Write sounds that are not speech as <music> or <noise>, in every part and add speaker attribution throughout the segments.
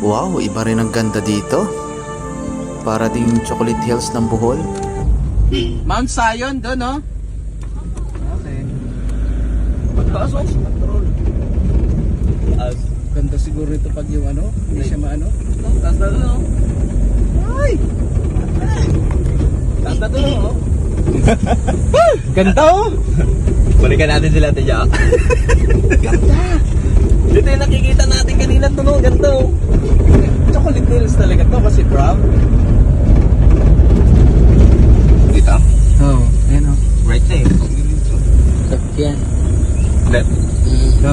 Speaker 1: Wow, iba rin ang ganda dito. Para ding chocolate hills ng Bohol.
Speaker 2: Mount Zion doon, no? Okay. Pagtaas, oh.
Speaker 3: Taas.
Speaker 2: Ganda siguro ito pag yung ano, hindi siya maano.
Speaker 3: Taas na doon, oh.
Speaker 2: Ay!
Speaker 3: Taas na doon, oh. <laughs>
Speaker 2: Ganda, oh!
Speaker 3: Balikan natin sila, Ate Jack. <laughs>
Speaker 2: Ganda!
Speaker 3: Dito yung nakikita natin kanina to, no? Ganda, oh.
Speaker 2: Hills talaga to kasi brown.
Speaker 3: Dito?
Speaker 2: Oo, oh, ayan, oh.
Speaker 3: Right na, eh.
Speaker 2: Yan.
Speaker 3: Left.
Speaker 2: Go.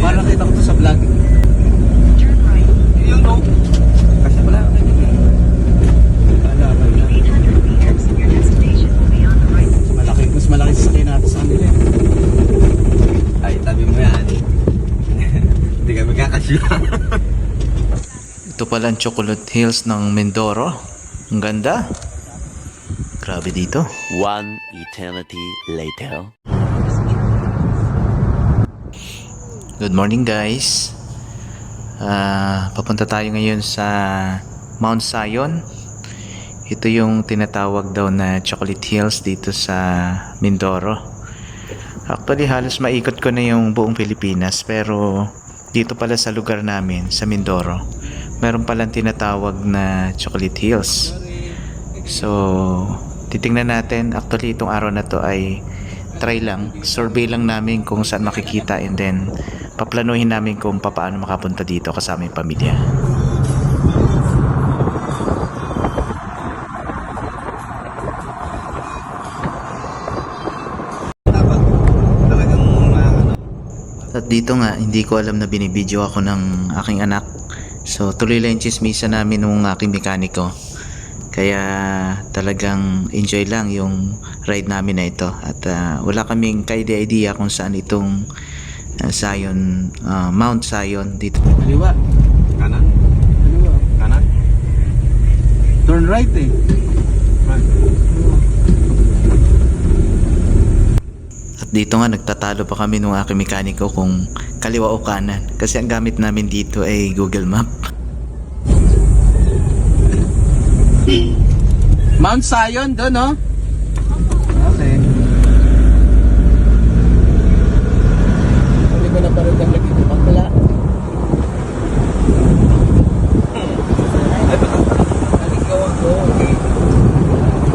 Speaker 2: Parang kita ko to sa vlog.
Speaker 3: Yun, no?
Speaker 2: Kasi wala ka Wala ka. Malaki, mas malaki sa sakyan natin sa kanila. eh.
Speaker 3: Ay, tabi mo yan. <laughs> Hindi kami kakasya. <laughs>
Speaker 1: Ito pala ang chocolate hills ng Mindoro. Ang ganda. Grabe dito.
Speaker 4: One eternity later.
Speaker 1: Good morning guys. Ah, papunta tayo ngayon sa Mount Zion. Ito yung tinatawag daw na Chocolate Hills dito sa Mindoro. Actually halos maikot ko na yung buong Pilipinas pero dito pala sa lugar namin sa Mindoro meron palang tinatawag na Chocolate Hills. So, titingnan natin. Actually, itong araw na to ay try lang. Survey lang namin kung saan makikita and then paplanuhin namin kung paano makapunta dito kasama yung pamilya. At dito nga, hindi ko alam na binibideo ako ng aking anak. So, tuloy lang yung chismisa namin ng aking mekaniko. Kaya talagang enjoy lang yung ride namin na ito. At ah, wala kaming ka-idea kung saan itong ah, Zion, ah, Mount Zion dito.
Speaker 2: Kaliwa.
Speaker 3: Kanan?
Speaker 2: Kaliwa.
Speaker 3: Kanan?
Speaker 2: Turn right eh.
Speaker 1: At dito nga nagtatalo pa kami ng aking mekaniko kung kaliwa o kanan. Kasi ang gamit namin dito ay Google Map.
Speaker 2: Mount Zion doon, no? Okay. Hindi ko na parang lagi ko pagkala. Naligawan ko.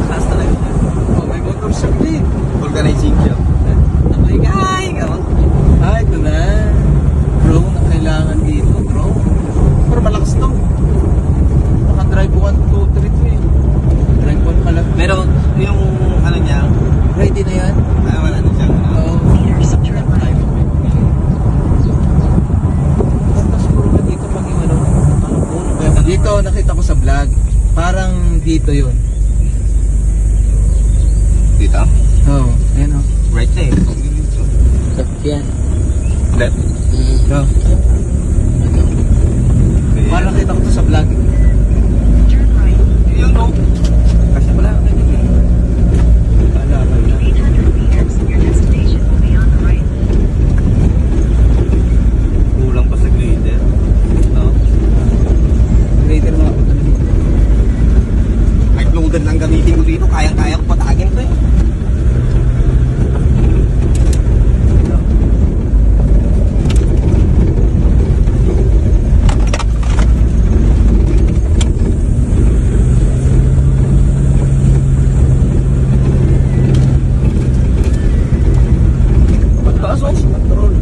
Speaker 3: Taas talaga.
Speaker 2: Oh, may motor siya din.
Speaker 3: Organizing job. Oh my God! Ikaw.
Speaker 2: Ah, ito na. Drone ang kailangan dito, drone. Pero malakas to. Baka drive 1, 2, 3 to eh. Drive 1 pala.
Speaker 3: Pero yung ano niya,
Speaker 2: Ready na yan?
Speaker 3: ah, wala na siyang ano.
Speaker 2: Oo. Basta siguro ba dito pag yung ano, ano po, pero nakita ko sa vlog, parang dito yun.
Speaker 3: Dito?
Speaker 2: Oo, oh, ayan o.
Speaker 3: Right na, eh.
Speaker 2: Yan.
Speaker 3: Left.
Speaker 2: Go. Parang nakita ko to sa vlog.
Speaker 3: Yun, no?
Speaker 2: Kasi wala ka na Wala ka na.
Speaker 3: Kulang pa sa grader. No?
Speaker 2: Grader mga ano dito.
Speaker 3: Kahit loader lang gamitin ko dito, kayang-kaya ko patagin to eh.
Speaker 2: Pagtaas oh, control.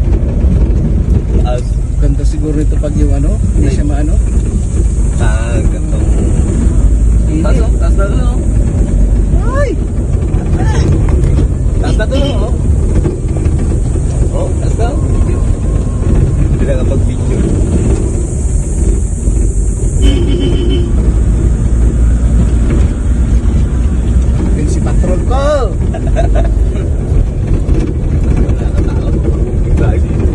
Speaker 3: As,
Speaker 2: Ganda siguro ito pag yung ano, hindi siya maano.
Speaker 3: gantong...
Speaker 2: Hindi.
Speaker 3: Taas, oh. Taas na doon, oh.
Speaker 2: Ay!
Speaker 3: Taas na doon, oh. Oh, taas na. Hindi na.
Speaker 2: Yung si patrol ko! <laughs>
Speaker 3: Wala na tao. Lagi.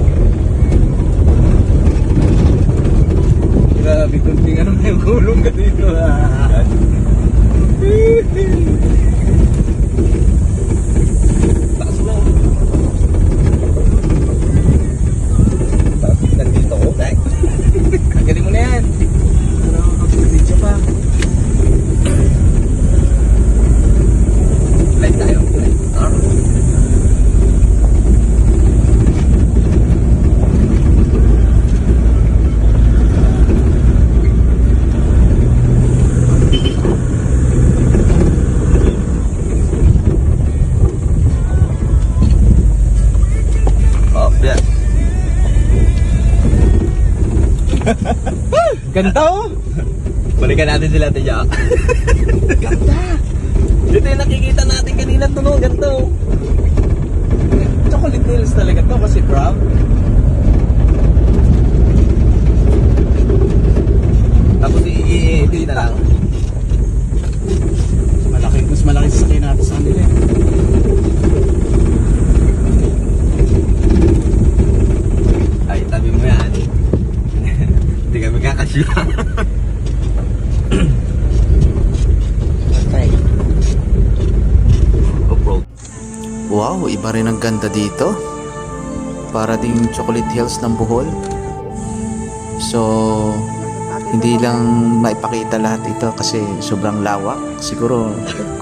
Speaker 2: Grabe, kunting ano na yung gulong ka dito ah.
Speaker 3: Taas na, oh. Tapos nandito ko, dahil
Speaker 2: Ganda oh!
Speaker 3: Balikan natin sila, Tiya.
Speaker 2: Ganda!
Speaker 3: Ito yung nakikita natin kanina to, no? Ganito.
Speaker 2: Chocolate hills talaga to kasi brown.
Speaker 3: Tapos i-i-i na lang.
Speaker 2: Malaki, mas malaki sa sakyan natin sa kanila eh.
Speaker 3: Ay, tabi mo yan. Off-road.
Speaker 1: Wow, iba rin ang ganda dito. Para ding chocolate hills ng Bohol. So, hindi lang maipakita lahat ito kasi sobrang lawak. Siguro,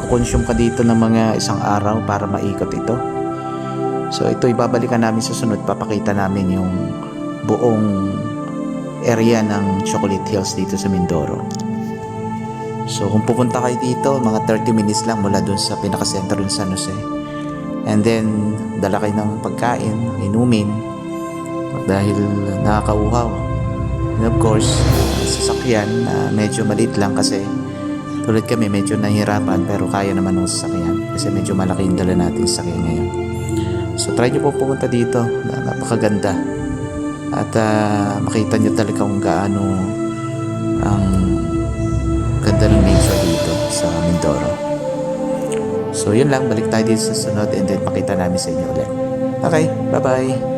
Speaker 1: kukonsume ka dito ng mga isang araw para maikot ito. So, ito ibabalikan namin sa sunod. Papakita namin yung buong area ng Chocolate Hills dito sa Mindoro. So, kung pupunta kayo dito, mga 30 minutes lang mula dun sa pinaka-center ng San Jose. And then, dala kayo ng pagkain, inumin, dahil nakakauhaw. And of course, sasakyan na medyo maliit lang kasi tulad kami medyo nahihirapan pero kaya naman ng sasakyan kasi medyo malaki yung dala natin sa sasakyan ngayon. So try nyo po pumunta dito na napakaganda at ah, makita nyo talaga kung gaano ang ganda ng nature dito sa Mindoro. So yun lang, balik tayo dito sa sunod and then pakita namin sa inyo ulit. Okay, bye-bye!